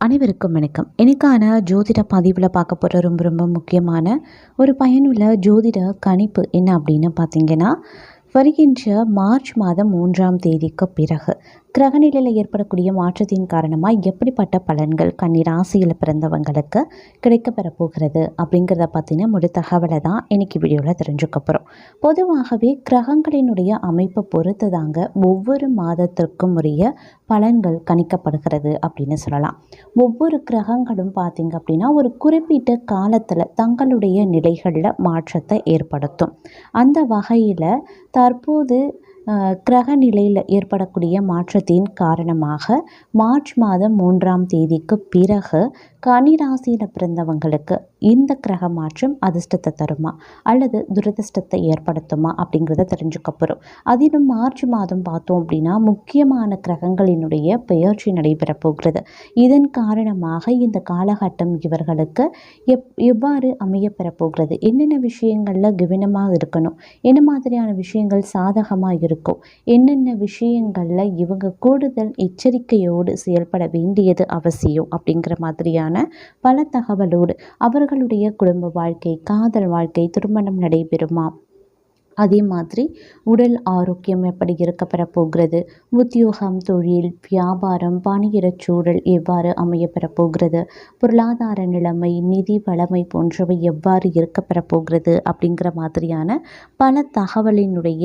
அனைவருக்கும் வணக்கம். எனக்கான ஜோதிட பதிவில் பார்க்க போகிற ரொம்ப ரொம்ப முக்கியமான ஒரு பயனுள்ள ஜோதிட கணிப்பு என்ன அப்படின்னு பார்த்தீங்கன்னா வருகின்ற மார்ச் மாதம் மூன்றாம் தேதிக்கு பிறகு கிரகநிலையில் ஏற்படக்கூடிய மாற்றத்தின் காரணமாக எப்படிப்பட்ட பலன்கள் கன்னி ராசியில் பிறந்தவங்களுக்கு கிடைக்கப்பெற போகிறது அப்படிங்கிறத பற்றின முழு தகவலை தான் இன்றைக்கி வீடியோவில் தெரிஞ்சுக்க போகிறோம் பொதுவாகவே கிரகங்களினுடைய அமைப்பை பொறுத்து தாங்க ஒவ்வொரு மாதத்திற்கும் உரிய பலன்கள் கணிக்கப்படுகிறது அப்படின்னு சொல்லலாம். ஒவ்வொரு கிரகங்களும் பார்த்திங்க அப்படின்னா ஒரு குறிப்பிட்ட காலத்தில் தங்களுடைய நிலைகளில் மாற்றத்தை ஏற்படுத்தும். அந்த வகையில் தற்போது கிரக நிலையில் ஏற்படக்கூடிய மாற்றத்தின் காரணமாக மார்ச் மாதம் மூன்றாம் தேதிக்கு பிறகு கனிராசியில் பிறந்தவங்களுக்கு இந்த கிரக மாற்றம் அதிர்ஷ்டத்தை தருமா? அல்லது துரதிர்ஷ்டத்தை ஏற்படுத்துமா அப்படிங்கிறத தெரிஞ்சுக்க போகிறோம் அதிலும் மார்ச் மாதம் பார்த்தோம் அப்படின்னா முக்கியமான கிரகங்களின் கிரகங்களினுடைய பெயர்ச்சி நடைபெற போகிறது. இதன் காரணமாக இந்த காலகட்டம் இவர்களுக்கு எப் எவ்வாறு அமையப்பெற போகிறது? என்னென்ன விஷயங்களில் கவனமாக இருக்கணும்? என்ன மாதிரியான விஷயங்கள் சாதகமாக இருக்கும்? என்னென்ன விஷயங்களில் இவங்க கூடுதல் எச்சரிக்கையோடு செயல்பட வேண்டியது அவசியம் அப்படிங்கிற மாதிரியான பல தகவலோடு அவர்களுடைய குடும்ப வாழ்க்கை காதல் வாழ்க்கை திருமணம் நடைபெறுமா? அதே மாதிரி உடல் ஆரோக்கியம் எப்படி இருக்கப்பெற போகிறது? உத்தியோகம் தொழில் வியாபாரம் பணியிடச் சூழல் எவ்வாறு அமையப்பெற போகிறது? பொருளாதார நிலைமை நிதி வளமை போன்றவை எவ்வாறு இருக்கப்பெற போகிறது? அப்படிங்கிற மாதிரியான பல தகவலினுடைய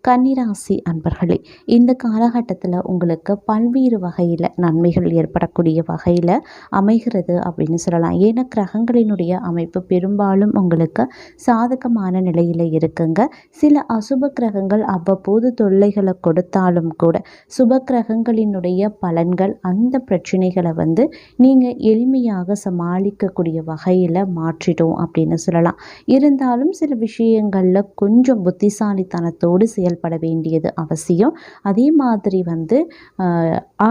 கன்னிராசி அன்பர்களே இந்த காலகட்டத்தில் உங்களுக்கு பல்வேறு வகையில் நன்மைகள் ஏற்படக்கூடிய வகையில் அமைகிறது அப்படின்னு சொல்லலாம். ஏன்னா கிரகங்களினுடைய அமைப்பு பெரும்பாலும் உங்களுக்கு சாதகமான நிலையில் இருக்குங்க. சில அசுப கிரகங்கள் அவ்வப்போது தொல்லைகளை கொடுத்தாலும் கூட சுப கிரகங்களினுடைய பலன்கள் அந்த பிரச்சனைகளை வந்து நீங்கள் எளிமையாக சமாளிக்கக்கூடிய வகையில் மாற்றிடும் அப்படின்னு சொல்லலாம். இருந்தாலும் சில விஷயங்களில் கொஞ்சம் புத்திசாலித்தனத்தோடு செயல்பட வேண்டியது அவசியம். அதே மாதிரி வந்து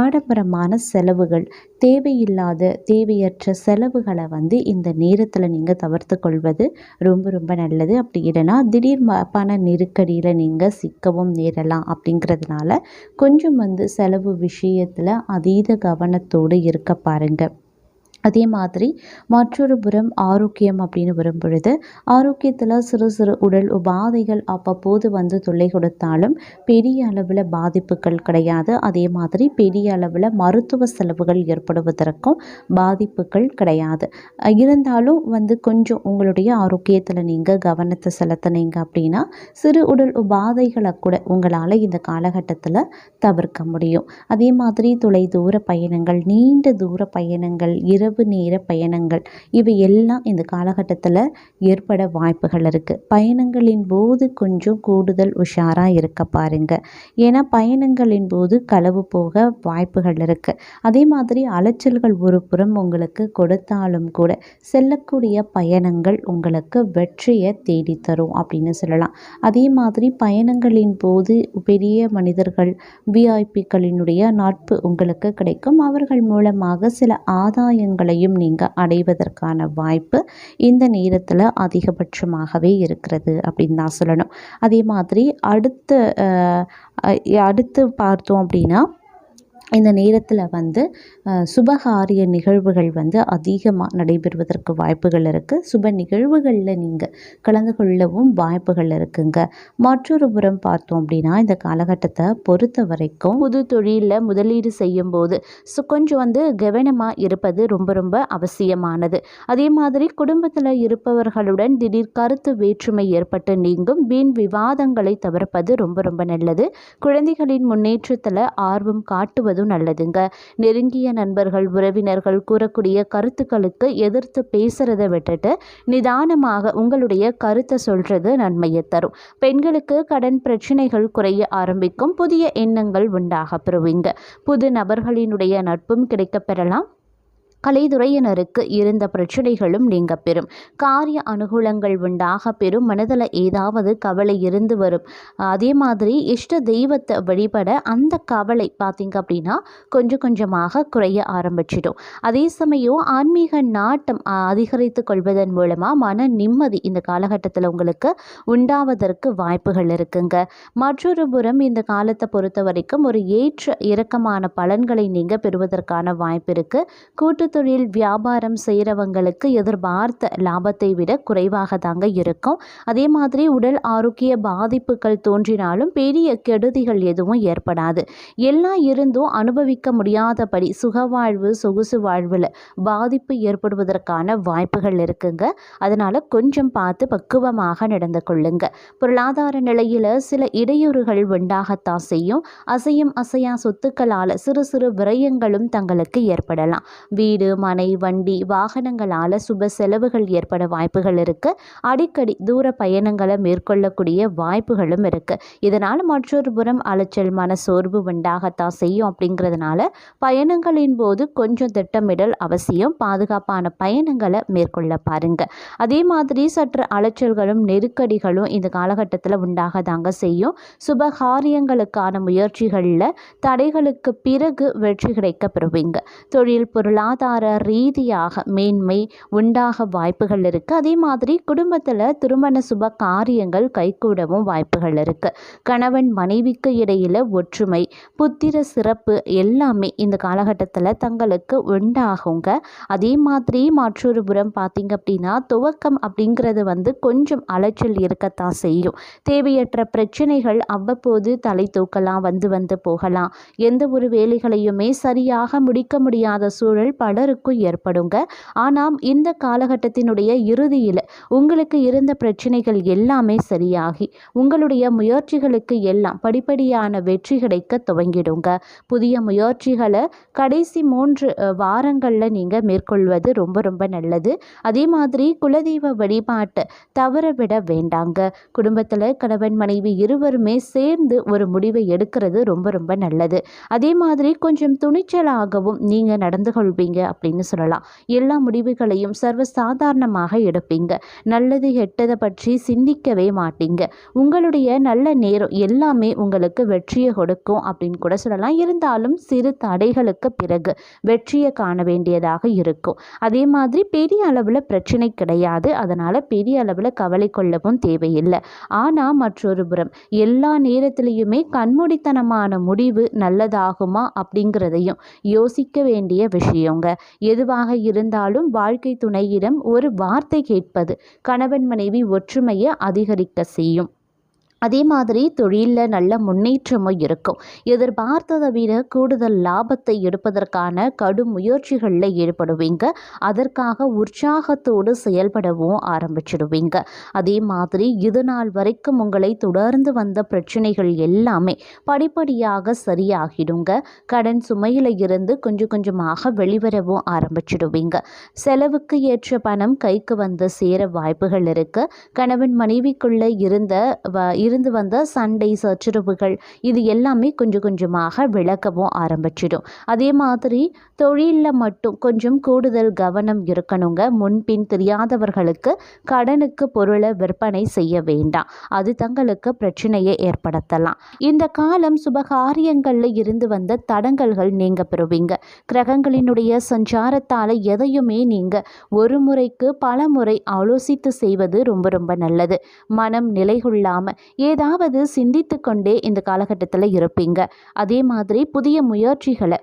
ஆடம்பரமான செலவுகள் தேவையில்லாத தேவையற்ற செலவுகளை வந்து இந்த நேரத்தில் நீங்கள் தவிர்த்து கொள்வது ரொம்ப ரொம்ப நல்லது. அப்படி இல்லைன்னா திடீர் பண நெருக்கடியில் நீங்கள் சிக்கவும் நேரலாம் அப்படிங்கிறதுனால கொஞ்சம் வந்து செலவு விஷயத்தில் அதீத கவனத்தோடு இருக்க பாருங்கள் அதே மாதிரி மற்றொரு புறம் ஆரோக்கியம் அப்படின்னு வரும் பொழுது ஆரோக்கியத்தில் சிறு சிறு உடல் உபாதைகள் அவ்வப்போது வந்து தொல்லை கொடுத்தாலும் பெரிய அளவில் பாதிப்புகள் கிடையாது. அதே மாதிரி பெரிய அளவில் மருத்துவ செலவுகள் ஏற்படுவதற்கும் பாதிப்புகள் கிடையாது. இருந்தாலும் வந்து கொஞ்சம் உங்களுடைய ஆரோக்கியத்தில் நீங்கள் கவனத்தை செலுத்தினீங்க அப்படின்னா சிறு உடல் உபாதைகளை கூட உங்களால் இந்த காலகட்டத்தில் தவிர்க்க முடியும். அதே மாதிரி தொலை தூர பயணங்கள் நீண்ட தூர பயணங்கள் இரவு இரவு நேர பயணங்கள். இவை எல்லாம் இந்த காலகட்டத்தில் ஏற்பட வாய்ப்புகள் இருக்குது பயணங்களின் போது கொஞ்சம் கூடுதல் உஷாராக இருக்க பாருங்க. ஏன்னா பயணங்களின் போது களவு போக வாய்ப்புகள் இருக்குது அதே மாதிரி அலைச்சல்கள் ஒரு புறம் உங்களுக்கு கொடுத்தாலும் கூட செல்லக்கூடிய பயணங்கள் உங்களுக்கு வெற்றியை தேடித்தரும் அப்படின்னு சொல்லலாம். அதே மாதிரி பயணங்களின் போது பெரிய மனிதர்கள் விஐபிக்களினுடைய நட்பு உங்களுக்கு கிடைக்கும். அவர்கள் மூலமாக சில ஆதாயங்கள் விஷயங்களையும் நீங்கள் அடைவதற்கான வாய்ப்பு இந்த நேரத்தில் அதிகபட்சமாகவே இருக்கிறது அப்படின்னு தான் சொல்லணும். அதே மாதிரி அடுத்த அடுத்து பார்த்தோம் அப்படின்னா இந்த நேரத்தில் வந்து சுபகாரிய நிகழ்வுகள் வந்து அதிகமாக நடைபெறுவதற்கு வாய்ப்புகள் இருக்குது சுப நிகழ்வுகளில் நீங்கள் கலந்து கொள்ளவும் வாய்ப்புகள் இருக்குங்க. மற்றொரு புறம் பார்த்தோம் அப்படின்னா இந்த காலகட்டத்தை பொறுத்த வரைக்கும் புது தொழிலில் முதலீடு செய்யும் போது ஸோ கொஞ்சம் வந்து கவனமாக இருப்பது ரொம்ப ரொம்ப அவசியமானது. அதே மாதிரி குடும்பத்தில் இருப்பவர்களுடன் திடீர் கருத்து வேற்றுமை ஏற்பட்டு நீங்கும் வீண் விவாதங்களை தவிர்ப்பது ரொம்ப ரொம்ப நல்லது. குழந்தைகளின் முன்னேற்றத்தில் ஆர்வம் காட்டுவது செய்வதும் நல்லதுங்க. நெருங்கிய நண்பர்கள் உறவினர்கள் கூறக்கூடிய கருத்துக்களுக்கு எதிர்த்து பேசுகிறத விட்டுட்டு நிதானமாக உங்களுடைய கருத்தை சொல்கிறது நன்மையை தரும். பெண்களுக்கு கடன் பிரச்சனைகள் குறைய ஆரம்பிக்கும் புதிய எண்ணங்கள் உண்டாக பெறுவீங்க. புது நபர்களினுடைய நட்பும் கிடைக்கப்பெறலாம். கலைத்துறையினருக்கு இருந்த பிரச்சனைகளும் நீங்க பெறும் காரிய அனுகூலங்கள் உண்டாக பெறும் மனதில் ஏதாவது கவலை இருந்து வரும். அதே மாதிரி இஷ்ட தெய்வத்தை வழிபட அந்த கவலை பார்த்திங்க அப்படின்னா கொஞ்சம் கொஞ்சமாக குறைய ஆரம்பிச்சிடும். அதே சமயம் ஆன்மீக நாட்டம் அதிகரித்து கொள்வதன் மூலமாக மன நிம்மதி இந்த காலகட்டத்தில் உங்களுக்கு உண்டாவதற்கு வாய்ப்புகள் இருக்குங்க. மற்றொரு புறம் இந்த காலத்தை பொறுத்த வரைக்கும் ஒரு ஏற்ற இறக்கமான பலன்களை நீங்கள் பெறுவதற்கான வாய்ப்பு இருக்குது கூட்டு தொழில் வியாபாரம் செய்கிறவங்களுக்கு எதிர்பார்த்த லாபத்தை விட குறைவாக தாங்க இருக்கும். அதே மாதிரி உடல் ஆரோக்கிய பாதிப்புகள் தோன்றினாலும் பெரிய கெடுதிகள் எதுவும் ஏற்படாது. எல்லாம் இருந்தும் அனுபவிக்க முடியாதபடி சுகவாழ்வு சொகுசு வாழ்வில் பாதிப்பு ஏற்படுவதற்கான வாய்ப்புகள் இருக்குங்க. அதனால் கொஞ்சம் பார்த்து பக்குவமாக நடந்து கொள்ளுங்க. பொருளாதார நிலையில் சில இடையூறுகள் உண்டாகத்தான் செய்யும். அசையும் அசையா சொத்துக்களால் சிறு சிறு விரயங்களும் தங்களுக்கு ஏற்படலாம். வீடு வீடு மனை வண்டி வாகனங்களால் சுப செலவுகள் ஏற்பட வாய்ப்புகள் இருக்குது அடிக்கடி தூர பயணங்களை மேற்கொள்ளக்கூடிய வாய்ப்புகளும் இருக்குது இதனால் மற்றொரு புறம் அலைச்சல் மன சோர்வு உண்டாகத்தான் செய்யும் அப்படிங்கிறதுனால பயணங்களின் போது கொஞ்சம் திட்டமிடல் அவசியம். பாதுகாப்பான பயணங்களை மேற்கொள்ள பாருங்க. அதே மாதிரி சற்று அலைச்சல்களும் நெருக்கடிகளும் இந்த காலகட்டத்தில் உண்டாக தாங்க செய்யும் சுபகாரியங்களுக்கான முயற்சிகளில் தடைகளுக்கு பிறகு வெற்றி கிடைக்க பெறுவீங்க. தொழில் பொருளாதார பொருளாதார ரீதியாக மேன்மை உண்டாக வாய்ப்புகள் இருக்குது அதே மாதிரி குடும்பத்தில் திருமண சுப காரியங்கள் கைகூடவும் வாய்ப்புகள் இருக்குது கணவன் மனைவிக்கு இடையில் ஒற்றுமை புத்திர சிறப்பு எல்லாமே இந்த காலகட்டத்தில் தங்களுக்கு உண்டாகுங்க. அதே மாதிரி மற்றொரு புறம் பார்த்திங்க அப்படின்னா துவக்கம் அப்படிங்கிறது வந்து கொஞ்சம் அலைச்சல் இருக்கத்தான் செய்யும். தேவையற்ற பிரச்சனைகள் அவ்வப்போது தலை தூக்கலாம் வந்து வந்து போகலாம். எந்த ஒரு வேலைகளையுமே சரியாக முடிக்க முடியாத சூழல் பல பலருக்கும் ஏற்படுங்க. ஆனால் இந்த காலகட்டத்தினுடைய இறுதியில் உங்களுக்கு இருந்த பிரச்சனைகள் எல்லாமே சரியாகி உங்களுடைய முயற்சிகளுக்கு எல்லாம் படிப்படியான வெற்றி கிடைக்க துவங்கிடுங்க. புதிய முயற்சிகளை கடைசி மூன்று வாரங்களில் நீங்கள் மேற்கொள்வது ரொம்ப ரொம்ப நல்லது. அதே மாதிரி குலதெய்வ வழிபாட்டை தவற விட வேண்டாங்க. குடும்பத்தில் கணவன் மனைவி இருவருமே சேர்ந்து ஒரு முடிவை எடுக்கிறது ரொம்ப ரொம்ப நல்லது. அதே மாதிரி கொஞ்சம் துணிச்சலாகவும் நீங்கள் நடந்து கொள்வீங்க. அப்படின்னு சொல்லலாம். எல்லா முடிவுகளையும் சர்வ சாதாரணமாக எடுப்பீங்க. நல்லது கெட்டதை பற்றி சிந்திக்கவே மாட்டீங்க. உங்களுடைய நல்ல நேரம் எல்லாமே உங்களுக்கு வெற்றியை கொடுக்கும் அப்படின்னு கூட சொல்லலாம். இருந்தாலும் சிறு தடைகளுக்கு பிறகு வெற்றியை காண வேண்டியதாக இருக்கும். அதே மாதிரி பெரிய அளவில் பிரச்சனை கிடையாது. அதனால் பெரிய அளவில் கவலை கொள்ளவும் தேவையில்லை. ஆனால் மற்றொரு புறம் எல்லா நேரத்திலையுமே கண்மூடித்தனமான முடிவு நல்லதாகுமா அப்படிங்கிறதையும் யோசிக்க வேண்டிய விஷயங்க. எதுவாக இருந்தாலும் வாழ்க்கை துணையிடம் ஒரு வார்த்தை கேட்பது கணவன் மனைவி ஒற்றுமையை அதிகரிக்க செய்யும். அதே மாதிரி தொழிலில் நல்ல முன்னேற்றமும் இருக்கும். எதிர்பார்த்ததை விட கூடுதல் லாபத்தை எடுப்பதற்கான கடும் முயற்சிகளில் ஈடுபடுவீங்க. அதற்காக உற்சாகத்தோடு செயல்படவும் ஆரம்பிச்சிடுவீங்க. அதே மாதிரி இது நாள் வரைக்கும் உங்களை தொடர்ந்து வந்த பிரச்சனைகள் எல்லாமே படிப்படியாக சரியாகிடுங்க. கடன் சுமையில் இருந்து கொஞ்சம் கொஞ்சமாக வெளிவரவும் ஆரம்பிச்சிடுவீங்க. செலவுக்கு ஏற்ற பணம் கைக்கு வந்து சேர வாய்ப்புகள் இருக்குது கணவன் மனைவிக்குள்ளே இருந்த இருந்து வந்த சண்டை சச்சரவுகள் இது எல்லாமே கொஞ்சம் கொஞ்சமாக விளக்கவும் ஆரம்பிச்சிடும். அதே மாதிரி தொழிலில் மட்டும் கொஞ்சம் கூடுதல் கவனம் இருக்கணுங்க. முன்பின் தெரியாதவர்களுக்கு கடனுக்கு பொருளை விற்பனை செய்ய வேண்டாம். அது தங்களுக்கு பிரச்சனையை ஏற்படுத்தலாம். இந்த காலம் சுபகாரியங்களில் இருந்து வந்த தடங்கல்கள் நீங்க பெறுவீங்க. கிரகங்களினுடைய சஞ்சாரத்தால் எதையுமே நீங்கள் ஒரு முறைக்கு பல முறை ஆலோசித்து செய்வது ரொம்ப ரொம்ப நல்லது. மனம் நிலைகொள்ளாமல் ஏதாவது சிந்தித்து கொண்டே இந்த காலகட்டத்தில் இருப்பீங்க. அதே மாதிரி புதிய முயற்சிகளை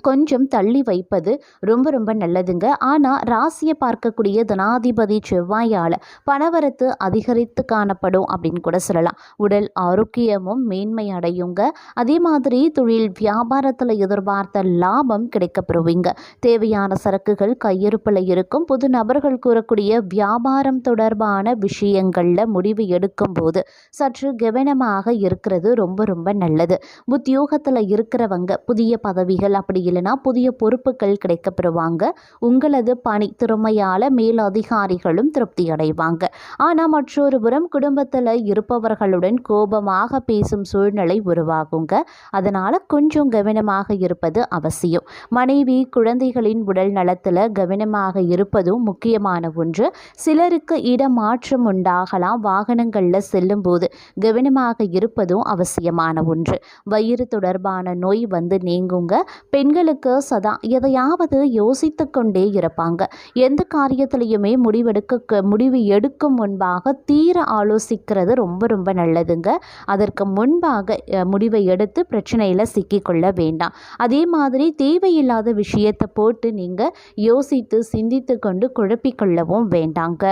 கொஞ்சம் தள்ளி வைப்பது ரொம்ப ரொம்ப நல்லதுங்க. ஆனால் ராசியை பார்க்கக்கூடிய தனாதிபதி செவ்வாயால் பணவரத்து அதிகரித்து காணப்படும் அப்படின்னு கூட சொல்லலாம். உடல் ஆரோக்கியமும் மேன்மை அடையுங்க. அதே மாதிரி தொழில் வியாபாரத்தில் எதிர்பார்த்த லாபம் கிடைக்கப்பெறுவீங்க. தேவையான சரக்குகள் கையிருப்பில் இருக்கும். புது நபர்கள் கூறக்கூடிய வியாபாரம் தொடர்பான விஷயங்களில் முடிவு எடுக்கும் போது சற்று கவனமாக இருக்கிறது ரொம்ப ரொம்ப நல்லது. உத்தியோகத்தில் இருக்கிறவங்க புதிய பதவிகள் அப்படி இல்லைன்னா புதிய பொறுப்புகள் கிடைக்கப்பெறுவாங்க உங்களது பணி திறமையால் மேலதிகாரிகளும் திருப்தி அடைவாங்க. ஆனால் மற்றொரு புறம் குடும்பத்தில் இருப்பவர்களுடன் கோபமாக பேசும் சூழ்நிலை உருவாகுங்க. அதனால் கொஞ்சம் கவனமாக இருப்பது அவசியம். மனைவி குழந்தைகளின் உடல் நலத்தில் கவனமாக இருப்பதும் முக்கியமான ஒன்று. சிலருக்கு இடமாற்றம் உண்டாகலாம். வாகனங்களில் செல்லும்போது கவனமாக இருப்பதும் அவசியமான ஒன்று. வயிறு தொடர்பான நோய் வந்து நீங்குங்க. பெண் பெண்களுக்கு சதா எதையாவது யோசித்து கொண்டே இருப்பாங்க. எந்த காரியத்திலையுமே முடிவெடுக்க முடிவு எடுக்கும் முன்பாக தீர ஆலோசிக்கிறது ரொம்ப ரொம்ப நல்லதுங்க. அதற்கு முன்பாக முடிவை எடுத்து பிரச்சனையில் சிக்கிக்கொள்ள வேண்டாம். அதே மாதிரி தேவையில்லாத விஷயத்தை போட்டு நீங்கள் யோசித்து சிந்தித்து கொண்டு குழப்பிக்கொள்ளவும் வேண்டாங்க.